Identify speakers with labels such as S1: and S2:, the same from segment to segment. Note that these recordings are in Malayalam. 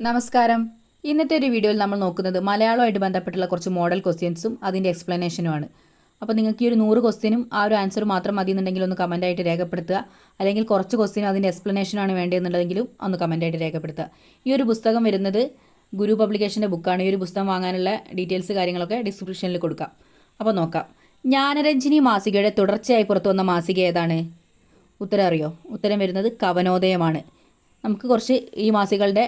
S1: നമസ്കാരം. ഇന്നത്തെ ഒരു വീഡിയോയിൽ നമ്മൾ നോക്കുന്നത് മലയാളമായിട്ട് ബന്ധപ്പെട്ടുള്ള കുറച്ച് മോഡൽ ക്വസ്റ്റ്യൻസും അതിന്റെ എക്സ്പ്ലനേഷനുമാണ് അപ്പോൾ നിങ്ങൾക്ക് ഈ ഒരു നൂറ് ക്വസ്റ്റ്യനും ആ ഒരു ആൻസർ മാത്രം മതി എന്നുണ്ടെങ്കിൽ ഒന്ന് കമന്റായിട്ട് രേഖപ്പെടുത്തുക. അല്ലെങ്കിൽ കുറച്ച് ക്വസ്റ്റ്യനും അതിന്റെ എക്സ്പ്ലനേഷനാണ് വേണ്ടതെന്നുണ്ടെങ്കിലും ഒന്ന് കമന്റായിട്ട് രേഖപ്പെടുത്തുക. ഈ ഒരു പുസ്തകം വരുന്നത് ഗുരു പബ്ലിക്കേഷന്റെ ബുക്കാണ് ഈ ഒരു പുസ്തകം വാങ്ങാനുള്ള ഡീറ്റെയിൽസ് കാര്യങ്ങളൊക്കെ ഡിസ്ക്രിപ്ഷനിൽ കൊടുക്കാം. അപ്പോൾ നോക്കാം. ജ്ഞാനരഞ്ജിനി മാസികയുടെ തുടർച്ചയായി പുറത്തു വന്ന മാസിക ഏതാണ്? ഉത്തരം അറിയോ? ഉത്തരം വരുന്നത് കവനോദയമാണ്. നമുക്ക് കുറച്ച് ഈ മാസികളുടെ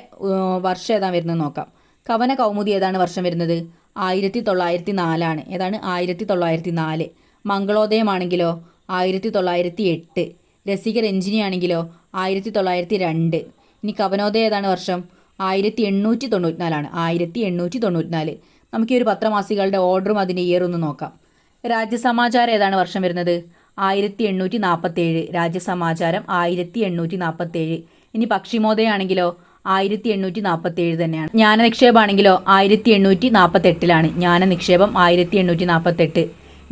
S1: വർഷം ഏതാണ് വരുന്നത് നോക്കാം. കവന കൗമുദി ഏതാണ് വർഷം വരുന്നത്? ആയിരത്തി തൊള്ളായിരത്തി നാലാണ് ഏതാണ്? ആയിരത്തി തൊള്ളായിരത്തി നാല് മംഗളോദയമാണെങ്കിലോ ആയിരത്തി തൊള്ളായിരത്തി എട്ട് രസിക രഞ്ജിനി ആണെങ്കിലോ ആയിരത്തി തൊള്ളായിരത്തി രണ്ട് ഇനി കവനോദയം ഏതാണ് വർഷം? ആയിരത്തി എണ്ണൂറ്റി തൊണ്ണൂറ്റിനാലാണ് ആയിരത്തി എണ്ണൂറ്റി തൊണ്ണൂറ്റിനാല് നമുക്ക് ഈ ഒരു പത്രമാസികളുടെ ഓർഡറും അതിന്റെ ഇയറും ഒന്ന് നോക്കാം. രാജ്യസമാചാരം ഏതാണ് വർഷം വരുന്നത്? ആയിരത്തി എണ്ണൂറ്റി നാൽപ്പത്തേഴ് രാജ്യസമാചാരം ആയിരത്തി എണ്ണൂറ്റി നാൽപ്പത്തേഴ് ഇനി പക്ഷിമോദയാണെങ്കിലോ ആയിരത്തി എണ്ണൂറ്റി നാൽപ്പത്തി ഏഴ് തന്നെയാണ്. ജ്ഞാന നിക്ഷേപമാണെങ്കിലോ ആയിരത്തി എണ്ണൂറ്റി നാൽപ്പത്തെട്ടിലാണ് ജ്ഞാന നിക്ഷേപം ആയിരത്തി എണ്ണൂറ്റി നാൽപ്പത്തെട്ട്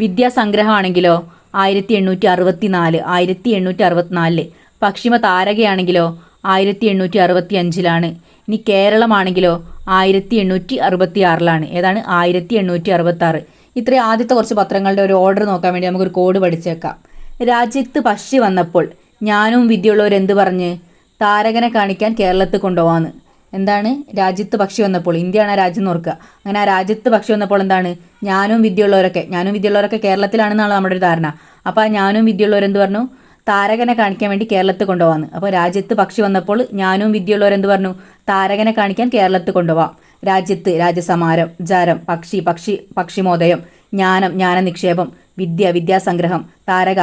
S1: വിദ്യാസംഗ്രഹമാണെങ്കിലോ ആയിരത്തി എണ്ണൂറ്റി അറുപത്തി നാല് ആയിരത്തി എണ്ണൂറ്റി അറുപത്തിനാലിൽ പക്ഷിമ താരകയാണെങ്കിലോ ആയിരത്തി എണ്ണൂറ്റി അറുപത്തി അഞ്ചിലാണ് ഇനി കേരളമാണെങ്കിലോ ആയിരത്തി എണ്ണൂറ്റി അറുപത്തി ആറിലാണ് ഏതാണ്? ആയിരത്തി എണ്ണൂറ്റി അറുപത്തി ആറ് ഇത്രയും ആദ്യത്തെ കുറച്ച് പത്രങ്ങളുടെ ഒരു ഓർഡർ നോക്കാൻ വേണ്ടി നമുക്കൊരു കോഡ് പഠിച്ചേക്കാം. രാജ്യത്ത് പക്ഷി വന്നപ്പോൾ ഞാനും വിദ്യയുള്ളവരെന്ത് പറഞ്ഞ്? താരകനെ കാണിക്കാൻ കേരളത്തിൽ കൊണ്ടുപോകാന്ന് എന്താണ്? രാജ്യത്ത് പക്ഷി വന്നപ്പോൾ ഇന്ത്യയാണ് ആ രാജ്യം ഓർക്കുക. അങ്ങനെ ആ രാജ്യത്ത് പക്ഷി വന്നപ്പോൾ എന്താണ്? ഞാനും വിദ്യയുള്ളവരൊക്കെ ഞാനും വിദ്യയുള്ളവരൊക്കെ കേരളത്തിലാണെന്നാണ് നമ്മുടെ ഒരു ധാരണ. അപ്പോൾ ആ ഞാനും വിദ്യയുള്ളവരെന്ത് പറഞ്ഞു? താരകനെ കാണിക്കാൻ വേണ്ടി കേരളത്തിൽ കൊണ്ടുപോകാന്ന് അപ്പോൾ രാജ്യത്ത് പക്ഷി വന്നപ്പോൾ ഞാനും വിദ്യയുള്ളവരെന്ത് പറഞ്ഞു? താരകനെ കാണിക്കാൻ കേരളത്തിൽ കൊണ്ടുപോകാം രാജ്യത്ത് രാജ്യസമാരം ജാരം പക്ഷി പക്ഷി പക്ഷിമോദയം ജ്ഞാനം ജ്ഞാന നിക്ഷേപം വിദ്യ വിദ്യാസംഗ്രഹം താരക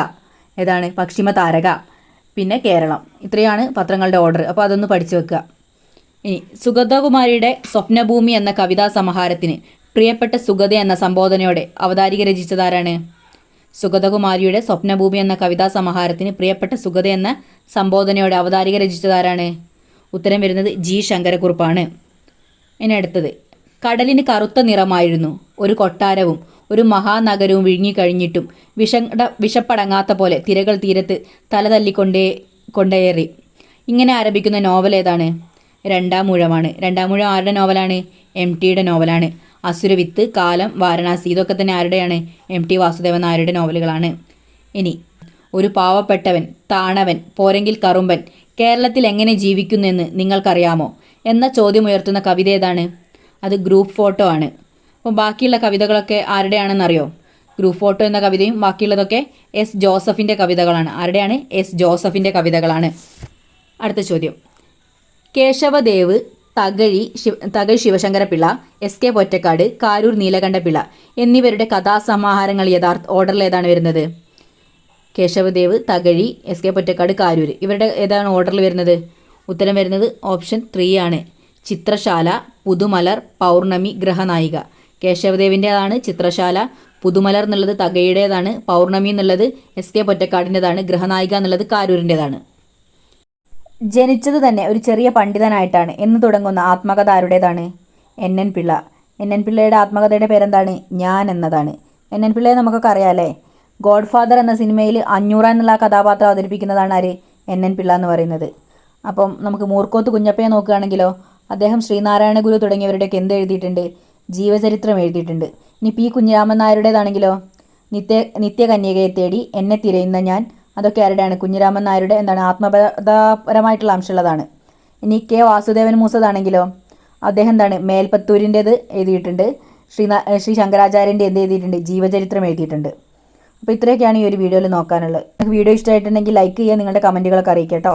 S1: ഏതാണ്? പക്ഷിമ താരക. പിന്നെ കേരളം. ഇത്രയാണ് പത്രങ്ങളുടെ ഓർഡർ അപ്പോൾ അതൊന്ന് പഠിച്ചു വെക്കുക. ഇനി സുഗതകുമാരിയുടെ സ്വപ്നഭൂമി എന്ന കവിതാ സമാഹാരത്തിന് പ്രിയപ്പെട്ട സുഗത എന്ന സംബോധനയോടെ അവതാരിക രചിച്ചതാരാണ്? സുഗതകുമാരിയുടെ സ്വപ്നഭൂമി എന്ന കവിതാ സമാഹാരത്തിന് പ്രിയപ്പെട്ട സുഗത എന്ന സംബോധനയോടെ അവതാരിക രചിച്ചതാരാണ്? ഉത്തരം വരുന്നത് ജി. ശങ്കരക്കുറുപ്പാണ്. ഇനി അടുത്തത്. കടലിന് കറുത്ത നിറമായിരുന്നു. ഒരു കൊട്ടാരവും ഒരു മഹാനഗരവും വിഴുങ്ങിക്കഴിഞ്ഞിട്ടും വിഷട വിഷപ്പടങ്ങാത്ത പോലെ തിരകൾ തീരത്ത് തലതല്ലിക്കൊണ്ടേ കൊണ്ടേറി. ഇങ്ങനെ ആരംഭിക്കുന്ന നോവൽ ഏതാണ്? രണ്ടാം മുഴമാണ് രണ്ടാം മുഴം ആരുടെ നോവലാണ്? എം ടിയുടെ നോവലാണ്. അസുരവിത്ത് കാലം വാരണാസി ഇതൊക്കെ തന്നെ ആരുടെയാണ്? എം ടി വാസുദേവൻ നായരുടെ നോവലുകളാണ്. ഇനി ഒരു പാവപ്പെട്ടവൻ താണവൻ പോരെങ്കിൽ കറുമ്പൻ കേരളത്തിൽ എങ്ങനെ ജീവിക്കുന്നു ജീവിക്കുന്നെന്ന് നിങ്ങൾക്കറിയാമോ? എന്ന ചോദ്യമുയർത്തുന്ന കവിത ഏതാണ്? അത് ഗ്രൂപ്പ് ഫോട്ടോ ആണ്. അപ്പോൾ ബാക്കിയുള്ള കവിതകളൊക്കെ ആരുടെയാണെന്നറിയോ? ഗ്രൂപ്പ് ഫോട്ടോ എന്ന കവിതയും ബാക്കിയുള്ളതൊക്കെ എസ് ജോസഫിന്റെ കവിതകളാണ്. ആരുടെയാണ്? എസ് ജോസഫിന്റെ കവിതകളാണ്. അടുത്ത ചോദ്യം. കേശവദേവ് തകഴി ശിവ തകഴി ശിവശങ്കരപിള്ള എസ് കെ പൊറ്റക്കാട് കാരൂർ നീലകണ്ഠപിള്ള എന്നിവരുടെ കഥാസമാഹാരങ്ങൾ യഥാർത്ഥ ഓർഡറിൽ ഏതാണ് വരുന്നത്. Kesavadev Thakazhi S K Pottekkatt Karoor. ഇവരുടെ ഏതാണ് ഓർഡറിൽ വരുന്നത്? ഉത്തരം വരുന്നത് ഓപ്ഷൻ ത്രീ ആണ്. ചിത്രശാല പുതുമലർ പൗർണമി ഗ്രഹനായിക. കേശവദേവിന്റെതാണ് ചിത്രശാല പുതുമലർ എന്നുള്ളത് തകയുടേതാണ് പൗർണമി എന്നുള്ളത് എസ് കെ പൊറ്റക്കാടിന്റെതാണ് ഗ്രഹനായിക എന്നുള്ളത് കാരൂരിന്റെതാണ്. ജനിച്ചത് തന്നെ ഒരു ചെറിയ പണ്ഡിതനായിട്ടാണ് എന്ന് തുടങ്ങുന്ന ആത്മകഥ ആരുടേതാണ് N N Pillai. N N പിള്ളയുടെ ആത്മകഥയുടെ പേരെന്താണ്? ഞാൻ എന്നതാണ്. എൻ എൻ പിള്ളയെ നമുക്കൊക്കെ അറിയാമല്ലേ ഗോഡ് ഫാദർ എന്ന സിനിമയിൽ അഞ്ഞൂറ എന്നുള്ള കഥാപാത്രം അവതരിപ്പിക്കുന്നതാണ് ആര്? എൻ എൻ പിള്ള എന്ന് പറയുന്നത്. അപ്പം നമുക്ക് മൂർക്കോത്ത് കുഞ്ഞപ്പയെ നോക്കുകയാണെങ്കിലോ അദ്ദേഹം ശ്രീനാരായണ ഗുരു തുടങ്ങിയവരുടെയൊക്കെ എന്ത് എഴുതിയിട്ടുണ്ട് ജീവചരിത്രം എഴുതിയിട്ടുണ്ട്. ഇനി പി കുഞ്ഞിരാമൻ നായരുടേതാണെങ്കിലോ? നിത്യ നിത്യകന്യകയെ തേടി എന്നെ തിരയുന്ന ഞാൻ അതൊക്കെ ആരുടെയാണ്? കുഞ്ഞിരാമൻ നായരുടെ എന്താണ്? ആത്മകഥാപരമായിട്ടുള്ള അംശമുള്ളതാണ്. ഇനി കെ വാസുദേവൻ മൂസതാണെങ്കിലോ? അദ്ദേഹം എന്താണ് മേൽപ്പത്തൂരിന്റേത് എഴുതിയിട്ടുണ്ട്. ശ്രീ ശ്രീ ശങ്കരാചാര്യന്റെ എന്ത് എഴുതിയിട്ടുണ്ട്? ജീവചരിത്രം എഴുതിയിട്ടുണ്ട്. അപ്പോൾ ഇത്രയൊക്കെയാണ് ഈ ഒരു വീഡിയോയിൽ നോക്കാനുള്ളത്. വീഡിയോ ഇഷ്ടമായിട്ടുണ്ടെങ്കിൽ ലൈക്ക് ചെയ്യുക നിങ്ങളുടെ കമന്റുകളൊക്കെ അറിയിക്കാം കേട്ടോ.